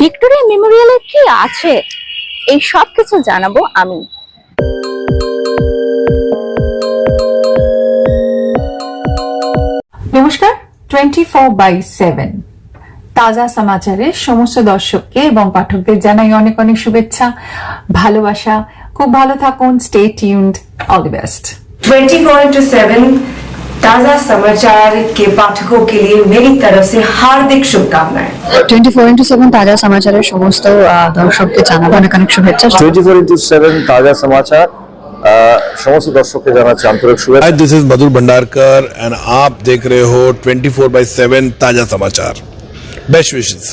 Victoria মেমোরিয়ালে কি আছে? এই সব কিছু জানাব আমি। নমস্কার টোয়েন্টি ফোর বাই সেভেন তাজা সমাচারের সমস্ত দর্শককে এবং পাঠকদের জানাই অনেক অনেক শুভেচ্ছা ভালোবাসা। খুব ভালো থাকুন stay tuned all the best twenty four into seven ताजा समाचार के पाठकों के लिए मेरी तरफ से हार्दिक शुभकामनाएं টোয়েন্টি ফোর ইন্টু সেভেন তাজা সমাচারের সমস্ত আহ, দর্শককে জানাবো অনেক অনেক শুভেচ্ছা টোয়েন্টি ফোর ইন্টু সেভেন তাজা সমাচার আহ, সমস্ত দর্শককে জানাচ্ছি আন্তরিক শুভেচ্ছা hi this is Madhur Bhandarkar and आप देख रहे हो 24 फोर बाई सेवन ताजा समाचार बेस्ट विशेष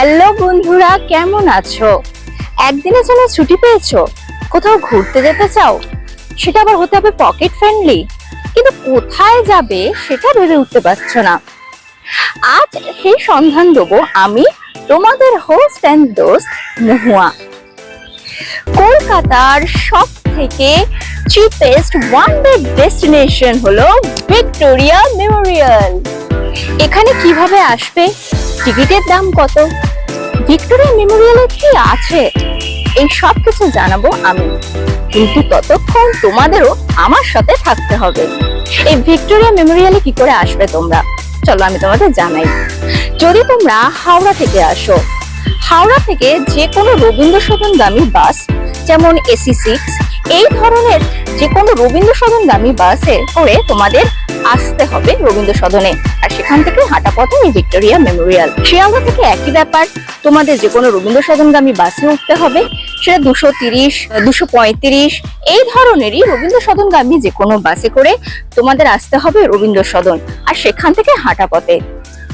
হ্যালো বন্ধুরা, কেমন আছো? একদিনের জন্য ছুটি পেয়েছ? কোথাও ঘুরতে যেতে চাও? সেটা আবার হতে হবে পকেট ফ্রেন্ডলি কিন্তু কোথায় যাবে সেটা ভেবে উঠতে পারছ না। আজ সেই সন্ধান দেবো আমি, তোমাদের হোস্ট অ্যান্ড দোস্ত মহুয়া। কলকাতার সব থেকে চিপেস্ট ওয়ান ডে ডেস্টিনেশন হলো ভিক্টোরিয়া মেমোরিয়াল। এখানে কীভাবে আসবে? টিকিটের দাম কত? ভিক্টোরিয়া মেমোরিয়ালে কি আছে? এই সব কিছু জানাব আমি। কিন্তু ততক্ষণ তোমাদেরও আমার সাথে থাকতে হবে। এই ভিক্টোরিয়া মেমোরিয়ালে কি করে আসবে তোমরা? চলো আমি তোমাদের জানাই। যদি তোমরা হাওড়া থেকে আসো, হাওড়া থেকে যে কোনো রবীন্দ্র সদনগামী বাস, যেমন এসি সিক্স, এই ধরনের যে কোনো রবীন্দ্র সদনগামী বাসে করে তোমাদের আসতে হবে রবীন্দ্র সদনে আর সেখান থেকে হাঁটা পথে ভিক্টোরিয়া মেমোরিয়াল। শিয়ালদা থেকে একই ব্যাপার, তোমাদের যে কোনো রবীন্দ্র সদনগামী বাসে উঠতে হবে। সেটা দুশো তিরিশ, দুশো পঁয়ত্রিশ, এই ধরনেরই রবীন্দ্র সদনগামী যে কোনো বাসে করে তোমাদের আসতে হবে রবীন্দ্র সদন আর সেখান থেকে হাঁটা পথে।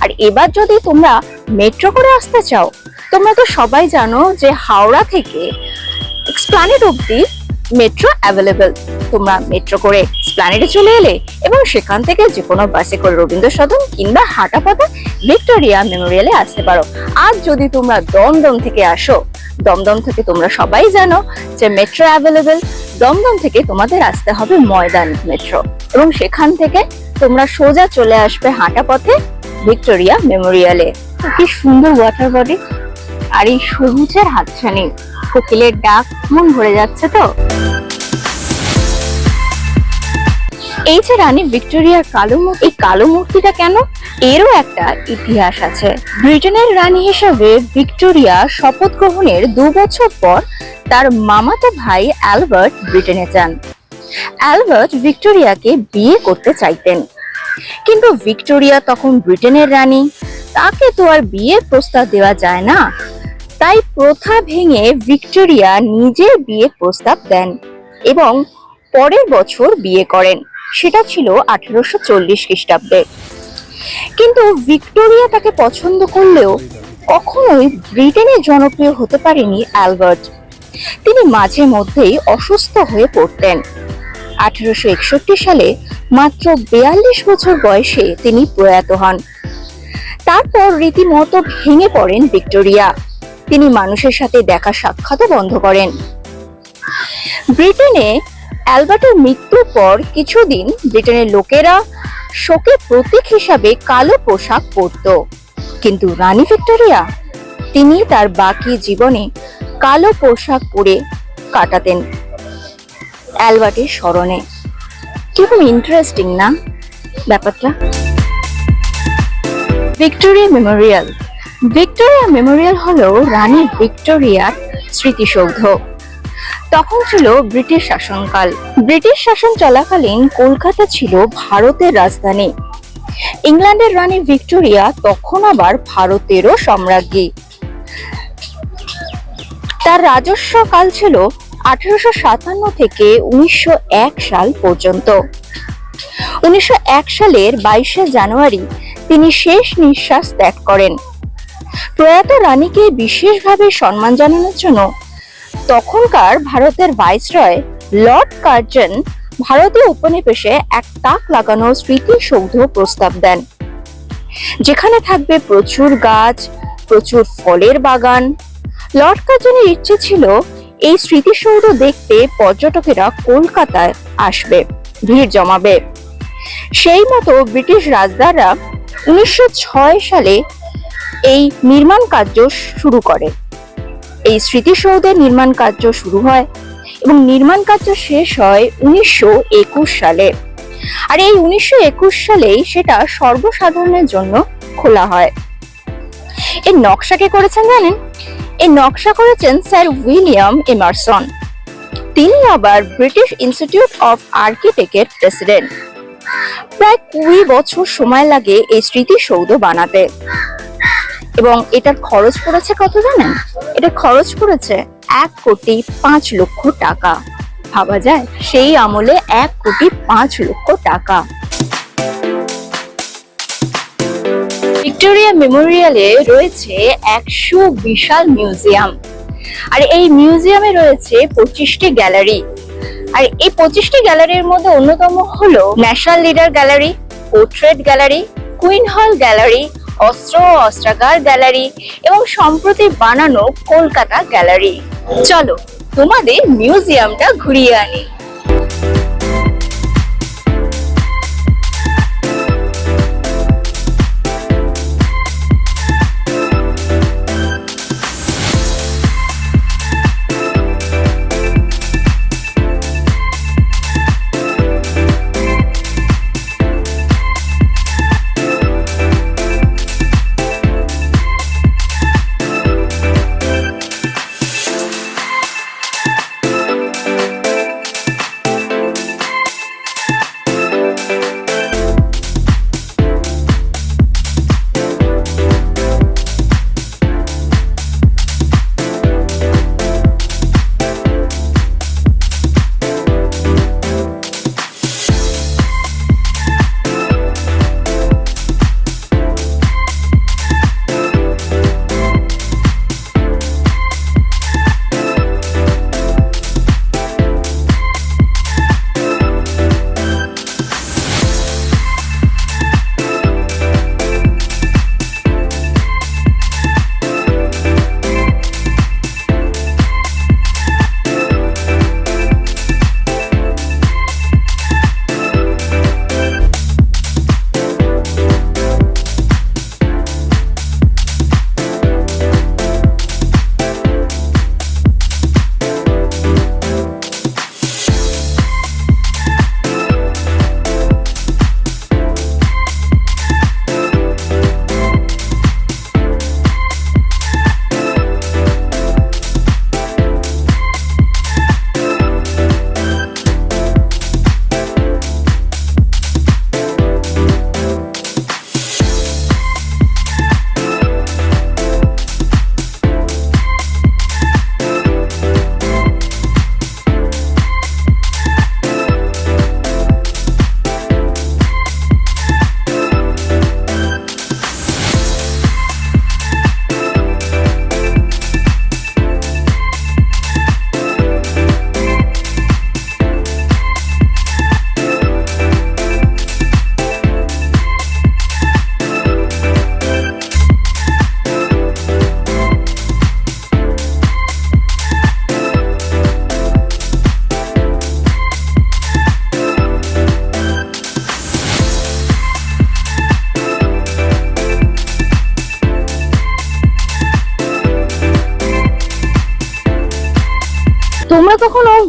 আর এবার যদি তোমরা মেট্রো করে আসতে চাও, তোমরা তো সবাই জানো যে হাওড়া থেকে এক্সপ্লানেট অব্দি মেট্রো অ্যাভেলেবেল। তোমরা মেট্রো করে স্প্লানেটে চলে এলে এবং সেখান থেকে যে কোনো বাসে করে রবীন্দ্র সদন কিংবা হাঁটা পথে ভিক্টোরিয়া মেমোরিয়ালে আসতে পারো। আর যদি তোমরা দমদম থেকে আসো, দমদম থেকে তোমরা সবাই জানো যে মেট্রো অ্যাভেলেবেল দমদম থেকে তোমাদের আসতে হবে ময়দান মেট্রো এবং সেখান থেকে তোমরা সোজা চলে আসবে হাঁটা পথে ভিক্টোরিয়া মেমোরিয়ালে কি সুন্দর ওয়াটার বডি আর এই সবুজের হাতছানি, কোকিলের ডাক, মন ভরে যাচ্ছে তো? এই যে রানী ভিক্টোরিয়ার কালো মূর্তি এই কালো মূর্তিটা কেন? এরও একটা ইতিহাস আছে। ব্রিটেনের রানী হিসেবে ভিক্টোরিয়া শপথ গ্রহণের দু বছর পর তার মামাতো ভাই অ্যালবার্ট ব্রিটেনে যান। অ্যালবার্ট ভিক্টোরিয়াকে বিয়ে করতে চাইতেন। কিন্তু ভিক্টোরিয়া তখন ব্রিটেনের রানী। তাকে তো আর বিয়ের প্রস্তাব দেওয়া যায় না। তাই প্রথা ভেঙে ভিক্টোরিয়া নিজে বিয়ে প্রস্তাব দেন এবং পরের বছর বিয়ে করেন। সেটা ছিল আঠারোশো চল্লিশ খ্রিস্টাব্দে। কিন্তু ভিক্টোরিয়া তাকে পছন্দ করলেও কখনোই ব্রিটেনে জনপ্রিয় হতে পারেনি অ্যালবার্ট। তিনি মাঝে মধ্যেই অসুস্থ হয়ে পড়তেন। আঠারোশো একষট্টি সালে মাত্র বিয়াল্লিশ বছর বয়সে তিনি প্রয়াত হন। তারপর রীতিমতো ভেঙে পড়েন ভিক্টোরিয়া। তিনি মানুষের সাথে দেখা সাক্ষাৎও বন্ধ করেন। ব্রিটেনে অ্যালবার্টের মৃত্যুর পর কিছুদিন ব্রিটেনের লোকেরা শোকের প্রতীক হিসাবে কালো পোশাক পরত। কিন্তু রানী ভিক্টোরিয়া, তিনি তার বাকি জীবনে কালো পোশাক পরে কাটাতেন অ্যালবার্টের স্মরণে। কীরকম ইন্টারেস্টিং না ব্যাপারটা? Victoria Memorial. ভিক্টোরিয়া মেমোরিয়াল হলো রানী ভিক্টোরিয়ার স্মৃতিসৌধ। তখন ছিল ব্রিটিশ শাসনকাল। ব্রিটিশ শাসন চলাকালীন কলকাতা ছিল ভারতের রাজধানী। ইংল্যান্ডের রানী ভিক্টোরিয়া তখন আবার ভারতেরও সম্রাজ্ঞী। তার রাজস্ব কাল ছিল আঠারোশো সাতান্ন থেকে উনিশশো এক সাল পর্যন্ত। উনিশশো এক সালের বাইশে জানুয়ারি তিনি শেষ নিঃশ্বাস ত্যাগ করেন। প্রয়াত রানীকে বিশেষভাবে সম্মান জানানোর জন্য তখনকার ভারতের ভাইসরয় লর্ড কার্জন ভারতীয় উপনিবেশে এক তাক লাগানো স্মৃতিসৌধ প্রস্তাব দেন, যেখানে থাকবে প্রচুর গাছ, প্রচুর ফলের বাগান। লর্ড কার্জনের ইচ্ছে ছিল এই স্মৃতিসৌধ দেখতে পর্যটকেরা কলকাতায় আসবে, ভিড় জমাবে। সেই মতো ব্রিটিশ রাজদাররা উনিশশো ছয় সালে এই নির্মাণ কার্য শুরু করে। এই স্মৃতিসৌধের নির্মাণ কার্য শুরু হয় এবং নির্মাণ কার্য শেষ হয় উনিশশো একুশ সালে। আর এই উনিশশো একুশ সালেই সেটা সর্বসাধারণের জন্য খোলা হয়। এর নকশা কে করেছেন জানেন? এর নকশা করেছেন স্যার উইলিয়াম এমারসন। তিনি আবার ব্রিটিশ ইনস্টিটিউট অফ আর্কিটেক্টের প্রেসিডেন্ট। প্রায় কুড়ি বছর সময় লাগে এই স্মৃতিসৌধ বানাতে। এবং এটার খরচ পড়েছে কত জানেন? এটা খরচ পড়েছে এক কোটি পাঁচ লক্ষ টাকা। ভাবা যায়, সেই আমলে এক কোটি পাঁচ লক্ষ টাকা। ভিক্টোরিয়া মেমোরিয়ালে রয়েছে একশো বিশাল মিউজিয়াম। আর এই মিউজিয়ামে রয়েছে পঁচিশটি গ্যালারি। আর এই পঁচিশটি গ্যালারির মধ্যে অন্যতম হলো national leader gallery, portrait gallery, queen hall gallery অস্ত্র অস্ত্রাগার গ্যালারি এবং সম্প্রতি বানানো কলকাতা গ্যালারি। চলো তোমাদের মিউজিয়ামটা ঘুরিয়ে আনি।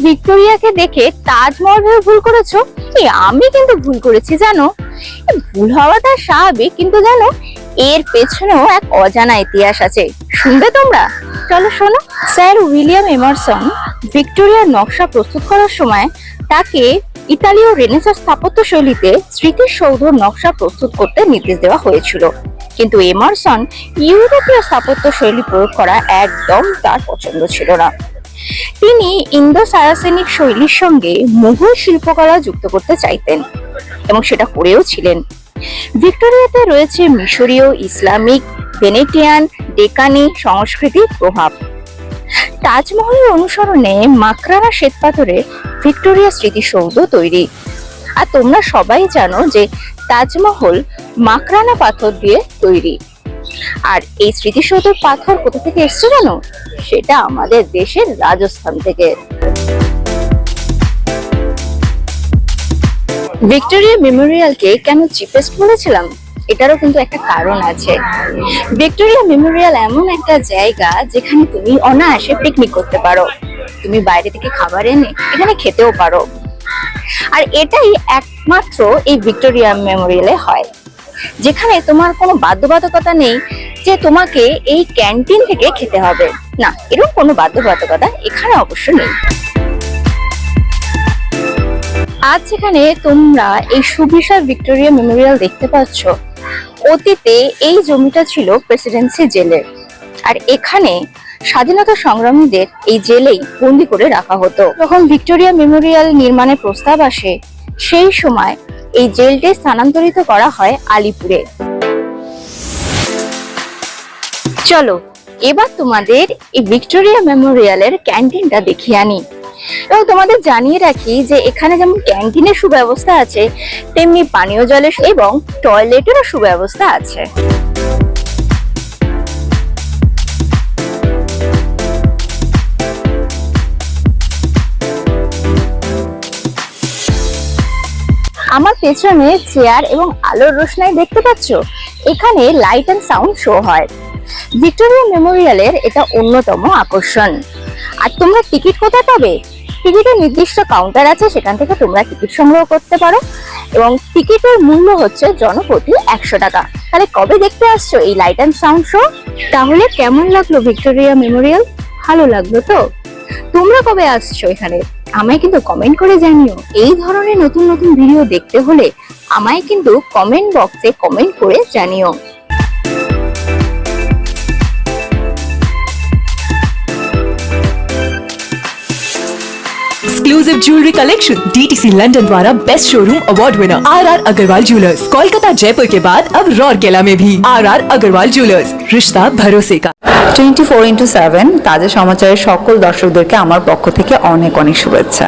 ভিক্টোরিয়াকে দেখে তাজমহল ভেবে ভুল করেছ? এই আমি কিন্তু ভুল করেছি, জানো? ভুল হওয়াটা স্বাভাবিক, কিন্তু জানো, এর পেছনেও এক অজানা ইতিহাস আছে। শুনবে তোমরা? চলো শোনো। স্যার উইলিয়াম এমারসন ভিক্টোরিয়ার নকশা প্রস্তুত করার সময় তাকে ইতালীয় রেনেসাঁ স্থাপত্য শৈলীতে স্মৃতিসৌধ নকশা প্রস্তুত করতে নির্দেশ দেওয়া হয়েছিল। কিন্তু এমারসন ইউরোপীয় স্থাপত্য শৈলী প্রয়োগ করা একদম তার পছন্দ ছিল না। তিনি ইন্দো সারাসেনিক শৈলীর সঙ্গে মুঘল শিল্পকলা যুক্ত করতে চাইতেন এবং সেটা করেও ছিলেন। ভিক্টোরিয়াতে রয়েছে মিশরীয় ইসলামিক, ভেনেটিয়ান, ডেকানি সংস্কৃতির প্রভাব। তাজমহলের অনুসরণে মাকরানা শ্বেতপাথরে ভিক্টোরিয়া স্মৃতিসৌধ তৈরি। আর তোমরা সবাই জানো যে তাজমহল মাকরানা পাথর দিয়ে তৈরি। আর এই স্মৃতিসৌধের পাথর কোথা থেকে এসছে জানো? সেটা আমাদের দেশের রাজস্থান থেকে। ভিক্টোরিয়া মেমোরিয়ালকে কেন চিপেস্ট বলেছিলাম? এটারও কিন্তু একটা কারণ আছে। ভিক্টোরিয়া মেমোরিয়াল এমন একটা জায়গা যেখানে তুমি অনায়াসে পিকনিক করতে পারো। তুমি বাইরে থেকে খাবার এনে এখানে খেতেও পারো। আর এটাই একমাত্র এই ভিক্টোরিয়া মেমোরিয়ালে হয়। যেখানে তোমার কোনো বাধ্যবাধকতা নেই যে তোমাকে এই ক্যান্টিন থেকে খেতে হবে। না, এরকম কোনো বাধ্যবাধকতা এখানে অবশ্য নেই। আজ যেখানে তোমরা এই সুবিশাল ভিক্টোরিয়া মেমোরিয়াল দেখতে পাচ্ছ, অতীতে এই জমিটা ছিল প্রেসিডেন্সি জেলের আর এখানে স্বাধীনতা সংগ্রামীদের এই জেলেই বন্দি করে রাখা হতো। যখন ভিক্টোরিয়া মেমোরিয়াল নির্মাণের প্রস্তাব আসে, সেই সময় এই জেলটি স্থানান্তরিত করা হয় আলিপুরে। চলো, এবার তোমাদের এই ভিক্টোরিয়া মেমোরিয়ালের ক্যান্টিনটা দেখিয়ে আনি। এবং তোমাদের জানিয়ে রাখি যে এখানে যেমন ক্যান্টিনের সুব্যবস্থা আছে, তেমনি পানীয় জলের এবং টয়লেটেরও সুব্যবস্থা আছে। আমার পেছনে চেয়ার এবং আলোর রোশনাই দেখতে পাচ্ছ? এখানে লাইট অ্যান্ড সাউন্ড শো হয়। ভিক্টোরিয়া মেমোরিয়ালের এটা অন্যতম আকর্ষণ। আর তোমরা টিকিট কোথায় পাবে? টিকিটের নির্দিষ্ট কাউন্টার আছে, সেখান থেকে তোমরা টিকিট সংগ্রহ করতে পারো। এবং টিকিটের মূল্য হচ্ছে জনপ্রতি একশো টাকা। তাহলে কবে দেখতে আসছো এই লাইট অ্যান্ড সাউন্ড শো তাহলে কেমন লাগল ভিক্টোরিয়া মেমোরিয়াল ভালো লাগল তো? তোমরা কবে আসছো এখানে? আমায় কিন্তু কমেন্ট করে জানিও এই ধরনের নতুন নতুন ভিডিও দেখতে হলে আমায় কিন্তু কমেন্ট বক্সে কমেন্ট করে জানিও exclusive jewellery collection DTC London द्वारा best showroom award winner R R Agarwal jewellers Kolkata Jaipur के बाद अब रौरकेला में भी आर आर अग्रवाल ज्वेलर्स रिश्ता भरोसे का টোয়েন্টি ফোর ইন্টু সেভেন তাজা সমাচারের সকল দর্শকদেরকে আমার পক্ষ থেকে অনেক অনেক শুভেচ্ছা।